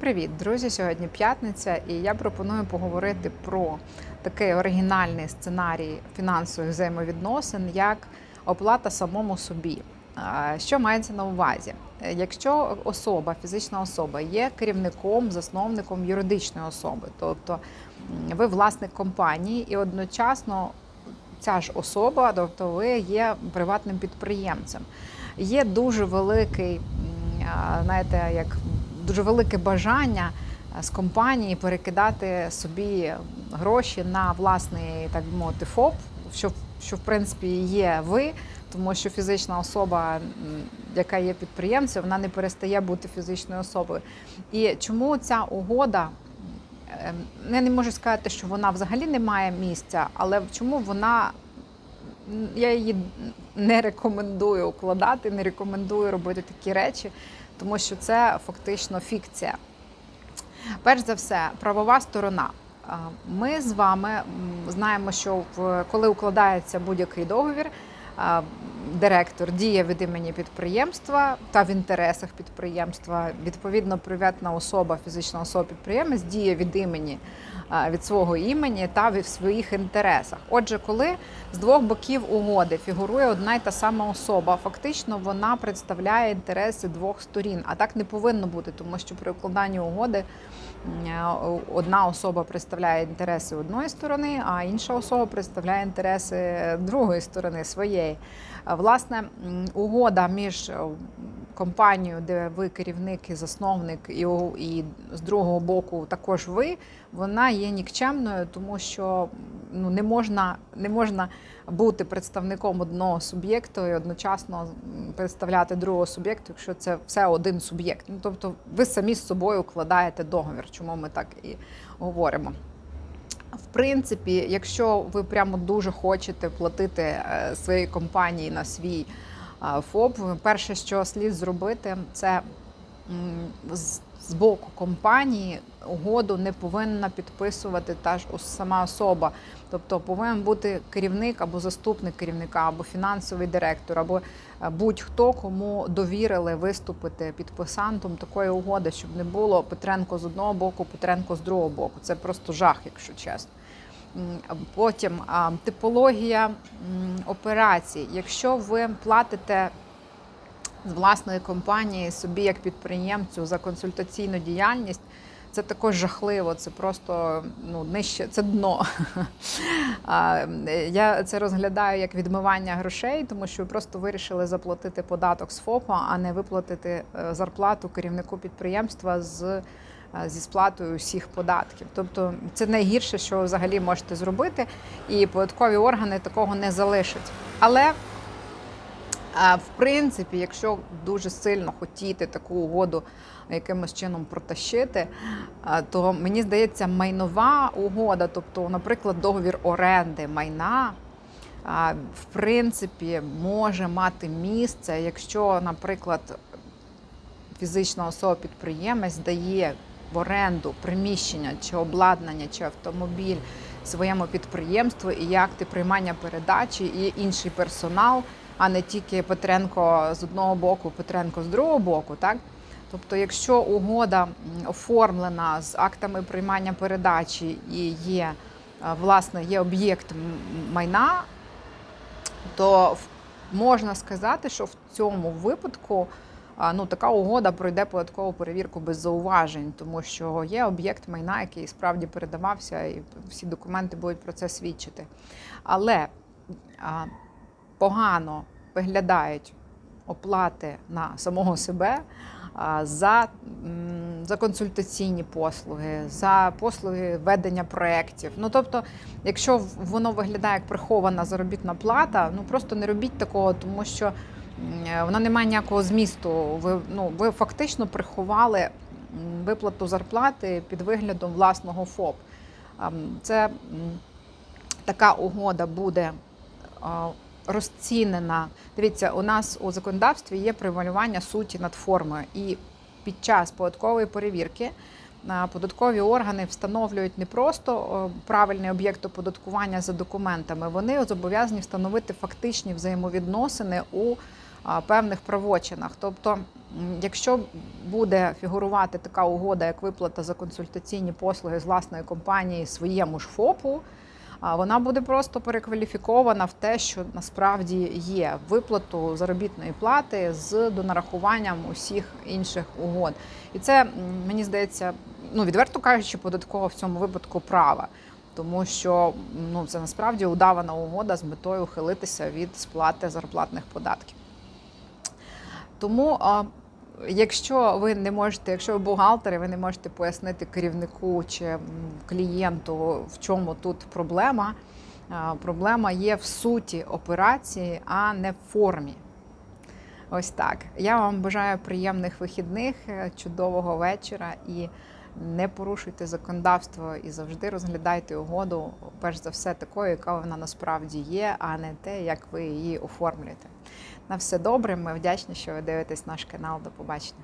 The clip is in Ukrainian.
Привіт, друзі! Сьогодні п'ятниця, і я пропоную поговорити про такий оригінальний сценарій фінансових взаємовідносин, як оплата самому собі. Що мається на увазі? Е, Якщо особа, фізична особа, є керівником, засновником юридичної особи, тобто ви власник компанії, і одночасно ця ж особа, тобто ви є приватним підприємцем, є дуже великий, знаєте, як дуже велике бажання е, з компанії перекидати собі гроші на власний, так би мовити, ФОП, що, що в принципі є ви, тому що фізична особа, яка є підприємцем, вона не перестає бути фізичною особою. І чому ця угода? е, Я не можу сказати, що вона взагалі не має місця, але чому вона я її не рекомендую укладати, не рекомендую робити такі речі, тому що це фактично фікція. Перш за все, правова сторона. Ми з вами знаємо, що коли укладається будь-який договір, директор діє від імені підприємства та в інтересах підприємства. Відповідно, приватна особа, фізична особа підприємець діє від імені від свого імені та в своїх інтересах. Отже, коли з двох боків угоди фігурує одна й та сама особа, фактично вона представляє інтереси двох сторін. А так не повинно бути, тому що при укладанні угоди е, одна особа представляє інтереси одної сторони, а інша особа представляє інтереси другої сторони своєї. Власне, угода між компанією, де ви керівник і засновник, і, і з другого боку також ви, вона є нікчемною, тому що ну, не, можна, не можна бути представником одного суб'єкту і одночасно представляти другого суб'єкту, якщо це все один суб'єкт. Ну, тобто ви самі з собою укладаєте договір, чому ми так і говоримо. В принципі, якщо ви прямо дуже хочете платити е, своїй компанії на свій ФОП, перше, що слід зробити, це з- боку компанії угоду не повинна підписувати та ж сама особа. Тобто повинен бути керівник або заступник керівника, або фінансовий директор, або е, будь-хто, кому довірили виступити підписантом такої угоди, щоб не було Петренко з одного боку, Петренко з другого боку. Це просто жах, якщо чесно. Потім типологія операцій. Якщо ви платите з власної компанії собі як підприємцю за консультаційну діяльність, це також жахливо. Це просто ну нижче, це дно. Я це розглядаю як відмивання грошей, тому що ви просто вирішили заплатити податок з ФОПа, а не виплатити е, зарплату керівнику підприємства з. Е, Зі сплатою всіх податків, тобто це найгірше, що взагалі можете зробити, і податкові органи такого не залишать. Але В принципі, якщо дуже сильно хотіти таку угоду якимось чином протащити, то мені здається, майнова угода, тобто, наприклад, договір оренди майна, в принципі, може мати місце, якщо, наприклад, фізична особа-підприємець дає в оренду приміщення чи обладнання, чи автомобіль своєму підприємству і акти приймання передачі, і інший персонал, а не тільки Петренко з одного боку, Петренко з другого боку, так? Тобто, якщо угода оформлена з актами приймання передачі і є е, власне є об'єкт майна, то можна сказати, що в цьому випадку ну, така угода пройде податкову перевірку без зауважень, тому що є об'єкт майна, який справді передавався, і всі документи будуть про це свідчити. Але погано виглядають оплати на самого себе за, за консультаційні послуги, за послуги ведення проєктів. Ну тобто, якщо воно виглядає як прихована заробітна плата, ну просто не робіть такого, тому що вона не має ніякого змісту. Ви, ну, ви фактично приховали виплату зарплати під виглядом власного ФОП. Це така угода буде розцінена. Дивіться, у нас у законодавстві є привалювання суті над формою, і під час податкової перевірки податкові органи встановлюють не просто правильний об'єкт оподаткування за документами, вони зобов'язані встановити фактичні взаємовідносини у певних правочинах. Тобто, якщо буде фігурувати така угода, як виплата за консультаційні послуги з власної компанії своєму ж ФОПу, вона буде просто перекваліфікована в те, що насправді є виплату заробітної плати з донарахуванням усіх інших угод. І це мені здається, ну відверто кажучи, податково в цьому випадку права. Тому що ну це насправді удавана угода з метою ухилитися від сплати зарплатних податків. Тому, а, якщо ви не можете, якщо ви бухгалтер, і ви не можете пояснити керівнику чи клієнту, в чому тут проблема, проблема є в суті операції, а не в формі. Ось так. Я вам бажаю приємних вихідних, е, чудового вечора і не порушуйте законодавство і завжди розглядайте угоду, перш за все, такою, яка вона насправді є, а не те, як ви її оформлюєте. На все добре. Ми вдячні, що ви дивитесь наш канал. До побачення.